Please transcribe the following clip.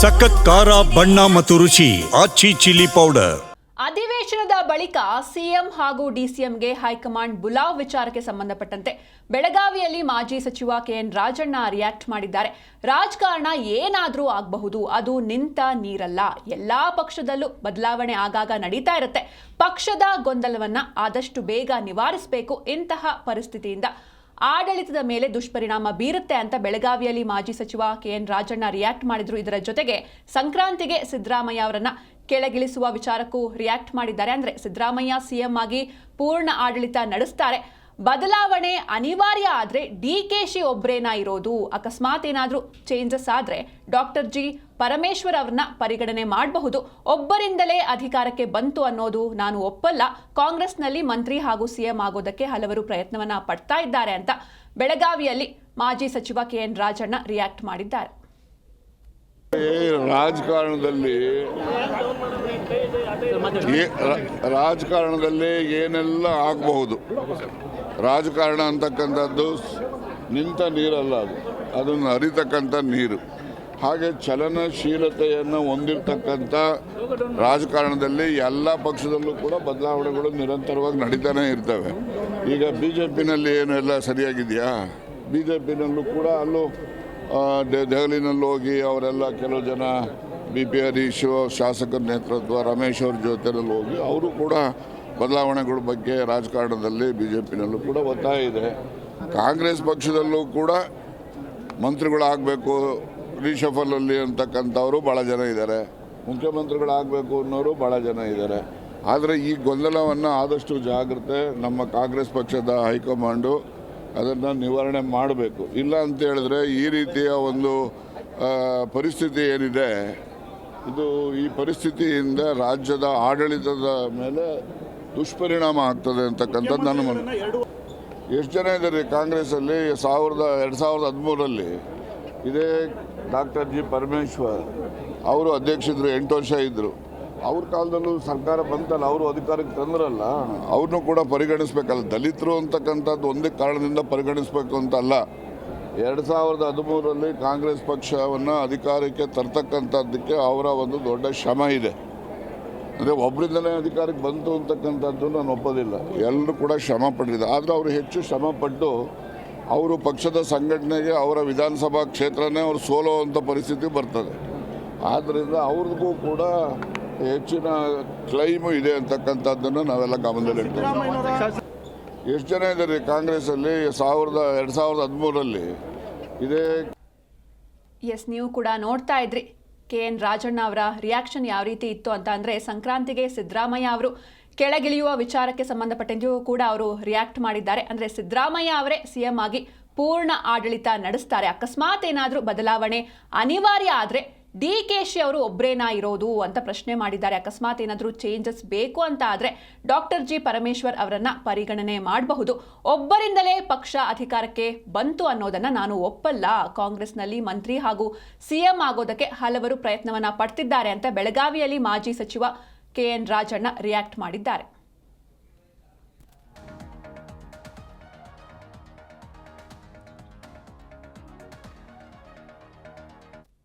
ಸಖತ್ ಖಾರ, ಬಣ್ಣ ಮತ್ತು ರುಚಿ ಆಚಿ ಚಿಲ್ಲಿ ಪೌಡರ್. ಅಧಿವೇಶನದ ಬಳಿಕ ಸಿಎಂ ಹಾಗೂ ಡಿಸಿಎಂಗೆ ಹೈಕಮಾಂಡ್ ಬುಲಾವ್ ವಿಚಾರಕ್ಕೆ ಸಂಬಂಧಪಟ್ಟಂತೆ ಬೆಳಗಾವಿಯಲ್ಲಿ ಮಾಜಿ ಸಚಿವ ಕೆಎನ್ ರಾಜಣ್ಣ ರಿಯಾಕ್ಟ್ ಮಾಡಿದ್ದಾರೆ. ರಾಜಕಾರಣ ಏನಾದರೂ ಆಗಬಹುದು, ಅದು ನಿಂತ ನೀರಲ್ಲ. ಎಲ್ಲಾ ಪಕ್ಷದಲ್ಲೂ ಬದಲಾವಣೆ ಆಗಾಗ ನಡೀತಾ ಇರುತ್ತೆ. ಪಕ್ಷದ ಗೊಂದಲವನ್ನ ಆದಷ್ಟು ಬೇಗ ನಿವಾರಿಸಬೇಕು ಇಂತಹ ಪರಿಸ್ಥಿತಿಯಿಂದ ಆಡಳಿತದ ಮೇಲೆ ದುಷ್ಪರಿಣಾಮ ಬೀರುತ್ತೆ ಅಂತ ಬೆಳಗಾವಿಯಲ್ಲಿ ಮಾಜಿ ಸಚಿವ ಕೆಎನ್ ರಾಜಣ್ಣ ರಿಯಾಕ್ಟ್ ಮಾಡಿದ್ರು. ಇದರ ಜೊತೆಗೆ ಸಂಕ್ರಾಂತಿಗೆ ಸಿದ್ದರಾಮಯ್ಯ ಅವರನ್ನ ಕೆಳಗಿಳಿಸುವ ವಿಚಾರಕ್ಕೂ ರಿಯಾಕ್ಟ್ ಮಾಡಿದ್ದಾರೆ. ಅಂದ್ರೆ ಸಿದ್ದರಾಮಯ್ಯ ಸಿಎಂ ಆಗಿ ಪೂರ್ಣ ಆಡಳಿತ ನಡೆಸ್ತಾರೆ. ಬದಲಾವಣೆ ಅನಿವಾರ್ಯ ಆದ್ರೆ ಡಿ ಕೆ ಶಿ ಒಬ್ರೇನಾ ಇರೋದು. ಅಕಸ್ಮಾತ್ ಏನಾದರೂ ಚೇಂಜಸ್ ಆದ್ರೆ ಡಾಕ್ಟರ್ ಜಿ ಪರಮೇಶ್ವರ್ ಅವ್ರನ್ನ ಪರಿಗಣನೆ ಮಾಡಬಹುದು. ಒಬ್ಬರಿಂದಲೇ ಅಧಿಕಾರಕ್ಕೆ ಬಂತು ಅನ್ನೋದು ನಾನು ಒಪ್ಪಲ್ಲ. ಕಾಂಗ್ರೆಸ್ನಲ್ಲಿ ಮಂತ್ರಿ ಹಾಗೂ ಸಿಎಂ ಆಗೋದಕ್ಕೆ ಹಲವರು ಪ್ರಯತ್ನವನ್ನ ಪಡ್ತಾ ಇದ್ದಾರೆ ಅಂತ ಬೆಳಗಾವಿಯಲ್ಲಿ ಮಾಜಿ ಸಚಿವ ಕೆ ಎನ್ ರಾಜಣ್ಣ ರಿಯಾಕ್ಟ್ ಮಾಡಿದ್ದಾರೆ. ರಾಜಕಾರಣದಲ್ಲಿ ರಾಜಕಾರಣದಲ್ಲಿ ಏನೆಲ್ಲ ಆಗಬಹುದು? ರಾಜಕಾರಣ ಅಂತಕ್ಕಂಥದ್ದು ನಿಂತ ನೀರಲ್ಲ ಅದು. ಅದನ್ನು ಹರಿತಕ್ಕಂಥ ನೀರು. ಹಾಗೆ ಚಲನಶೀಲತೆಯನ್ನು ಹೊಂದಿರತಕ್ಕಂಥ ರಾಜಕಾರಣದಲ್ಲಿ ಎಲ್ಲ ಪಕ್ಷದಲ್ಲೂ ಕೂಡ ಬದಲಾವಣೆಗಳು ನಿರಂತರವಾಗಿ ನಡೀತಾನೆ ಇರ್ತವೆ. ಈಗ ಬಿ ಜೆ ಪಿನಲ್ಲಿ ಏನು ಎಲ್ಲ ಸರಿಯಾಗಿದೆಯಾ? ಬಿ ಜೆ ಪಿನಲ್ಲೂ ಕೂಡ ಅಲ್ಲೂ ದೆಹಲಿನಲ್ಲಿ ಹೋಗಿ ಅವರೆಲ್ಲ ಕೆಲವು ಜನ ಬಿ ಪಿ ಹರೀಶ್, ಶಾಸಕರ ನೇತೃತ್ವ, ರಮೇಶ್ ಅವ್ರ ಜೊತೆಯಲ್ಲಿ ಹೋಗಿ ಅವರು ಕೂಡ ಬದಲಾವಣೆಗಳ ಬಗ್ಗೆ ರಾಜಕಾರಣದಲ್ಲಿ ಬಿ ಜೆ ಪಿನಲ್ಲೂ ಕೂಡ ಒತ್ತಾಯ ಇದೆ. ಕಾಂಗ್ರೆಸ್ ಪಕ್ಷದಲ್ಲೂ ಕೂಡ ಮಂತ್ರಿಗಳಾಗಬೇಕು ರೀಶಫಲಲ್ಲಿ ಅಂತಕ್ಕಂಥವರು ಭಾಳ ಜನ ಇದ್ದಾರೆ. ಮುಖ್ಯಮಂತ್ರಿಗಳಾಗಬೇಕು ಅನ್ನೋರು ಭಾಳ ಜನ ಇದ್ದಾರೆ. ಆದರೆ ಈ ಗೊಂದಲವನ್ನು ಆದಷ್ಟು ಜಾಗ್ರತೆ ನಮ್ಮ ಕಾಂಗ್ರೆಸ್ ಪಕ್ಷದ ಹೈಕಮಾಂಡು ಅದನ್ನು ನಿವಾರಣೆ ಮಾಡಬೇಕು. ಇಲ್ಲ ಅಂತ ಹೇಳಿದ್ರೆ ಈ ರೀತಿಯ ಒಂದು ಪರಿಸ್ಥಿತಿ ಏನಿದೆ ಇದು ಈ ಪರಿಸ್ಥಿತಿಯಿಂದ ರಾಜ್ಯದ ಆಡಳಿತದ ಮೇಲೆ ದುಷ್ಪರಿಣಾಮ ಆಗ್ತದೆ ಅಂತಕ್ಕಂಥದ್ದು ನನ್ನ ಮನ ಎಷ್ಟು ಜನ ಇದ್ದಾರೆ ಕಾಂಗ್ರೆಸ್ಸಲ್ಲಿ? ಸಾವಿರದ ಎರಡು ಸಾವಿರದ ಹದಿಮೂರಲ್ಲಿ ಇದೇ ಡಾಕ್ಟರ್ ಜಿ ಪರಮೇಶ್ವರ್. ಅವರು ಅಧ್ಯಕ್ಷರು ಎಂಟು ವರ್ಷ ಇದ್ದರು ಅವ್ರ ಕಾಲದಲ್ಲೂ ಸರ್ಕಾರ ಬಂತಲ್ಲ ಅವರು ಅಧಿಕಾರಕ್ಕೆ ತಂದ್ರಲ್ಲ. ಅವ್ರನ್ನೂ ಕೂಡ ಪರಿಗಣಿಸ್ಬೇಕಲ್ಲ. ದಲಿತರು ಅಂತಕ್ಕಂಥದ್ದು ಒಂದೇ ಕಾರಣದಿಂದ ಪರಿಗಣಿಸ್ಬೇಕು ಅಂತ ಅಲ್ಲ. ಎರಡು ಸಾವಿರದ ಹದಿಮೂರರಲ್ಲಿ ಕಾಂಗ್ರೆಸ್ ಪಕ್ಷವನ್ನು ಅಧಿಕಾರಕ್ಕೆ ತರ್ತಕ್ಕಂಥದ್ದಕ್ಕೆ ಅವರ ಒಂದು ದೊಡ್ಡ ಶ್ರಮ ಇದೆ. ಅಂದರೆ ಒಬ್ಬರಿಂದಲೇ ಅಧಿಕಾರಕ್ಕೆ ಬಂತು ಅಂತಕ್ಕಂಥದ್ದು ನಾನು ಒಪ್ಪೋದಿಲ್ಲ. ಎಲ್ಲರೂ ಕೂಡ ಶ್ರಮ ಪಟ್ಟಿದ್ದಾರೆ ಆದರೆ ಅವರು ಹೆಚ್ಚು ಶ್ರಮ ಪಟ್ಟು ಅವರು ಪಕ್ಷದ ಸಂಘಟನೆಗೆ ಅವರ ವಿಧಾನಸಭಾ ಕ್ಷೇತ್ರನೇ ಅವರು ಸೋಲುವಂಥ ಪರಿಸ್ಥಿತಿ ಬರ್ತದೆ. ಆದ್ದರಿಂದ ಅವ್ರಿಗೂ ಕೂಡ ಹೆಚ್ಚಿನ ಕ್ಲೈಮು ಇದೆ ಅಂತಕ್ಕಂಥದ್ದನ್ನು ನಾವೆಲ್ಲ ಗಮನದಲ್ಲಿಡ್ತೀವಿ ಎಷ್ಟು ಜನ ಇದ್ದಾರೆ ಕಾಂಗ್ರೆಸ್ಸಲ್ಲಿ? ಸಾವಿರದ, ಎರಡು ಸಾವಿರದ ಹದಿಮೂರಲ್ಲಿ ಇದೇ ಎಸ್, ನೀವು ಕೂಡ ನೋಡ್ತಾ ಇದ್ರಿ. ಕೆ ಎನ್ ರಾಜಣ್ಣ ಅವರ ರಿಯಾಕ್ಷನ್ ಯಾವ ರೀತಿ ಇತ್ತು ಅಂತ ಅಂದ್ರೆ ಸಂಕ್ರಾಂತಿಗೆ ಸಿದ್ದರಾಮಯ್ಯ ಅವರು ಕೆಳಗಿಳಿಯುವ ವಿಚಾರಕ್ಕೆ ಸಂಬಂಧಪಟ್ಟಂತೆಯೂ ಕೂಡ ಅವರು ರಿಯಾಕ್ಟ್ ಮಾಡಿದ್ದಾರೆ. ಅಂದ್ರೆ ಸಿದ್ದರಾಮಯ್ಯ ಅವರೇ ಸಿಎಂ ಆಗಿ ಪೂರ್ಣ ಆಡಳಿತ ನಡೆಸ್ತಾರೆ. ಅಕಸ್ಮಾತ್ ಏನಾದರೂ ಬದಲಾವಣೆ ಅನಿವಾರ್ಯ ಆದ್ರೆ ಡಿ ಕೆ ಶಿ ಅವರು ಒಬ್ಬರೇನಾ ಇರೋದು ಅಂತ ಪ್ರಶ್ನೆ ಮಾಡಿದ್ದಾರೆ. ಅಕಸ್ಮಾತ್ ಏನಾದರೂ ಚೇಂಜಸ್ ಬೇಕು ಅಂತ ಆದರೆ ಡಾಕ್ಟರ್ ಜಿ ಪರಮೇಶ್ವರ್ ಅವರನ್ನು ಪರಿಗಣನೆ ಮಾಡಬಹುದು. ಒಬ್ಬರಿಂದಲೇ ಪಕ್ಷ ಅಧಿಕಾರಕ್ಕೆ ಬಂತು ಅನ್ನೋದನ್ನು ನಾನು ಒಪ್ಪಲ್ಲ. ಕಾಂಗ್ರೆಸ್ನಲ್ಲಿ ಮಂತ್ರಿ ಹಾಗೂ ಸಿಎಂ ಆಗೋದಕ್ಕೆ ಹಲವರು ಪ್ರಯತ್ನವನ್ನು ಪಡ್ತಿದ್ದಾರೆ ಅಂತ ಬೆಳಗಾವಿಯಲ್ಲಿ ಮಾಜಿ ಸಚಿವ ಕೆ ಎನ್ ರಾಜಣ್ಣ ರಿಯಾಕ್ಟ್ ಮಾಡಿದ್ದಾರೆ.